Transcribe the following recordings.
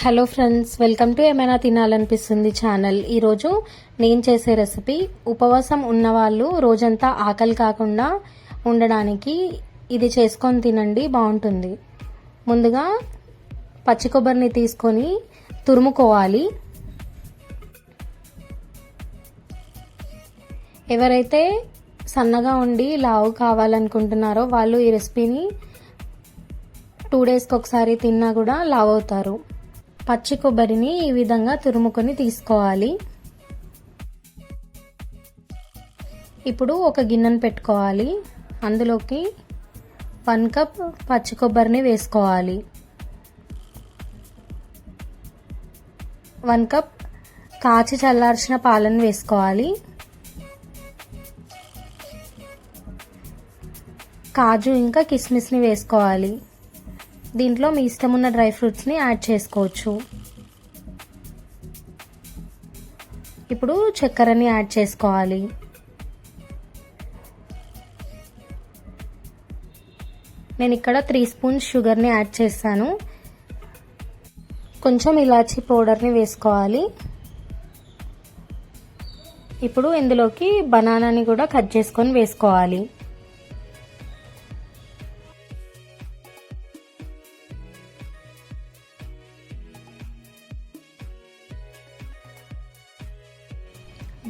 Hello friends welcome to ఏమైనా తినాలనిపిస్తుంది channel ఈరోజు నేను చేసే రెసిపీ ఉపవాసం ఉన్నవాళ్ళు రోజంతా ఆకలి కాకుండా ఉండడానికి ఇది చేసుకొని తినండి బాగుంటుంది. ముందుగా పచ్చి కొబ్బరిని తీసుకొని తురుముకోవాలి. ఎవరైతే సన్నగా ఉండి లావు కావాలనుకుంటున్నారో వాళ్ళు ఈ రెసిపీని టూ డేస్కి ఒకసారి తిన్నా కూడా లావ్ అవుతారు. పచ్చి కొబ్బరిని ఈ విధంగా తురుముకొని తీసుకోవాలి. ఇప్పుడు ఒక గిన్నెను పెట్టుకోవాలి. అందులోకి వన్ కప్ పచ్చి కొబ్బరిని వేసుకోవాలి. వన్ కప్ కాచి చల్లార్చిన పాలను వేసుకోవాలి. కాజు ఇంకా కిస్మిస్ని వేసుకోవాలి. దీంట్లో మీ ఇష్టం ఉన్న డ్రై ఫ్రూట్స్ని యాడ్ చేసుకోవచ్చు. ఇప్పుడు చక్కెరని యాడ్ చేసుకోవాలి. నేను ఇక్కడ త్రీ స్పూన్స్ షుగర్ని యాడ్ చేస్తాను కొంచెం ఇలాచీ పౌడర్ని వేసుకోవాలి. ఇప్పుడు ఇందులోకి బనానాని కూడా కట్ చేసుకొని వేసుకోవాలి.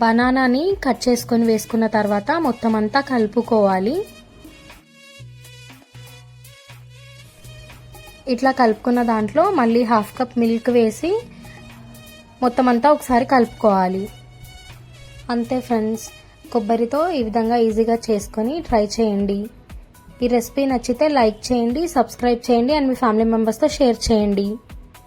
బనానాని కట్ చేసుకొని వేసుకున్న తర్వాత మొత్తం అంతా కలుపుకోవాలి. ఇట్లా కలుపుకున్న దాంట్లో మళ్ళీ హాఫ్ కప్ మిల్క్ వేసి మొత్తం అంతా ఒకసారి కలుపుకోవాలి. అంతే ఫ్రెండ్స్ కొబ్బరితో ఈ విధంగా ఈజీగా చేసుకొని ట్రై చేయండి. ఈ రెసిపీ నచ్చితే లైక్ చేయండి సబ్స్క్రైబ్ చేయండి అండ్ మీ ఫ్యామిలీ మెంబర్స్తో షేర్ చేయండి.